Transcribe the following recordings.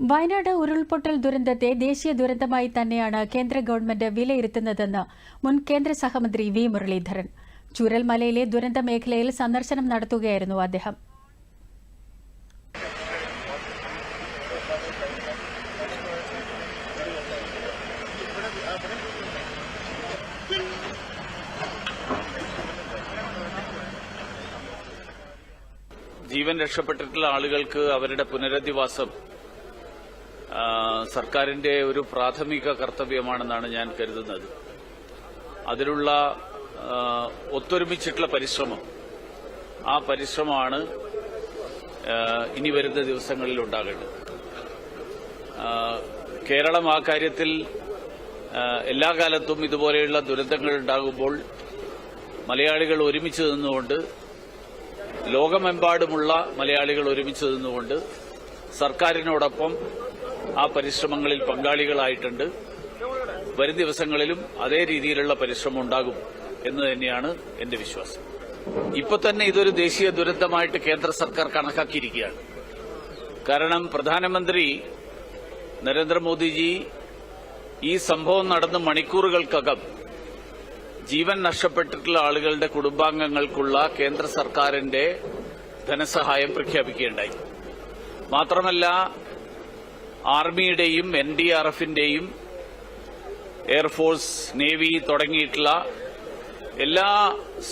വയനാട് ഉരുൾപൊട്ടൽ ദുരന്തത്തെ ദേശീയ ദുരന്തമായി തന്നെയാണ് കേന്ദ്ര ഗവൺമെന്റ് വിലയിരുത്തുന്നതെന്ന് മുൻ കേന്ദ്ര സഹമന്ത്രി വി. മുരളീധരൻ. ചുരൽമലയിലെ ദുരന്ത മേഖലയിൽ സന്ദർശനം നടത്തുകയായിരുന്നു അദ്ദേഹം. ജീവൻ രക്ഷപ്പെട്ടിട്ടുള്ള ആളുകൾക്ക് അവരുടെ പുനരധിവാസം സർക്കാരിന്റെ ഒരു പ്രാഥമിക കർത്തവ്യമാണെന്നാണ് ഞാൻ കരുതുന്നത്. അതിലുള്ള ഒത്തൊരുമിച്ചിട്ടുള്ള പരിശ്രമം. ആ പരിശ്രമമാണ് ഇനി വരുന്ന ദിവസങ്ങളിൽ ഉണ്ടാകേണ്ടത്. കേരളം ആ കാര്യത്തിൽ എല്ലാ കാലത്തും ഇതുപോലെയുള്ള ദുരന്തങ്ങൾ ഉണ്ടാകുമ്പോൾ മലയാളികൾ ഒരുമിച്ച് നിന്നുകൊണ്ട് ലോകമെമ്പാടുമുള്ള മലയാളികൾ ഒരുമിച്ച് നിന്നുകൊണ്ട് സർക്കാരിനോടൊപ്പം ആ പരിശ്രമങ്ങളിൽ പങ്കാളികളായിട്ടുണ്ട്. വരും ദിവസങ്ങളിലും അതേ രീതിയിലുള്ള പരിശ്രമം ഉണ്ടാകും എന്ന് തന്നെയാണ് എന്റെ വിശ്വാസം. ഇപ്പൊ തന്നെ ഇതൊരു ദേശീയ ദുരന്തമായിട്ട് കേന്ദ്ര സർക്കാർ കണക്കാക്കിയിരിക്കുകയാണ്. കാരണം പ്രധാനമന്ത്രി നരേന്ദ്രമോദിജി ഈ സംഭവം നടന്ന് മണിക്കൂറുകൾക്കകം ജീവൻ നഷ്ടപ്പെട്ടിട്ടുള്ള ആളുകളുടെ കുടുംബാംഗങ്ങൾക്കുള്ള കേന്ദ്ര സർക്കാരിന്റെ ധനസഹായം പ്രഖ്യാപിക്കുകയുണ്ടായി. മാത്രമല്ല ആർമിയുടെയും എൻ ഡി ആർ എഫിന്റെയും എയർഫോഴ്സ് നേവി തുടങ്ങിയിട്ടുള്ള എല്ലാ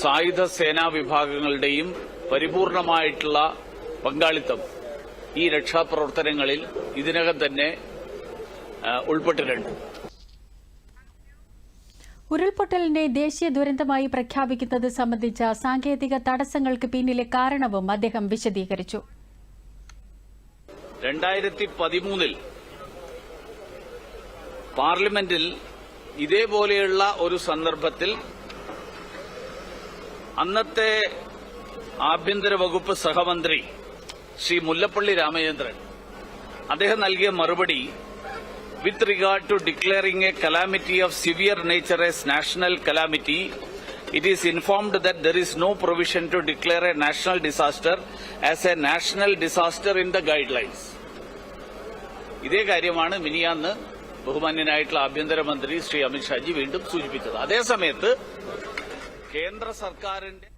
സായുധ സേനാ വിഭാഗങ്ങളുടെയും പരിപൂർണമായിട്ടുള്ള പങ്കാളിത്തം ഈ രക്ഷാപ്രവർത്തനങ്ങളിൽ ഇതിനകം തന്നെ ഉൾപ്പെട്ടിട്ടുണ്ട്. ഉരുൾപൊട്ടലിനെ ദേശീയ ദുരന്തമായി പ്രഖ്യാപിക്കുന്നത് സംബന്ധിച്ച സാങ്കേതിക തടസ്സങ്ങൾക്ക് പിന്നിലെ കാരണവും അദ്ദേഹം വിശദീകരിച്ചു. രണ്ടായിരത്തി പതിമൂന്നിൽ പാർലമെന്റിൽ ഇതേപോലെയുള്ള ഒരു സന്ദർഭത്തിൽ അന്നത്തെ ആഭ്യന്തര വകുപ്പ് സഹമന്ത്രി ശ്രീ മുല്ലപ്പള്ളി രാമചന്ദ്രൻ അദ്ദേഹം നൽകിയ മറുപടി with regard to declaring a calamity of severe nature as national calamity it is informed that there is no provision to declare a national disaster as a national disaster in the guidelines ഇതേ കാര്യമാണ് മിനിയാന്ന് ബഹുമാന്യനായിട്ടുള്ള ആഭ്യന്തരമന്ത്രി ശ്രീ അമിത്ഷാജി വീണ്ടും സൂചിപ്പിച്ചത്. അതേസമയത്ത് കേന്ദ്ര സർക്കാരിന്റെ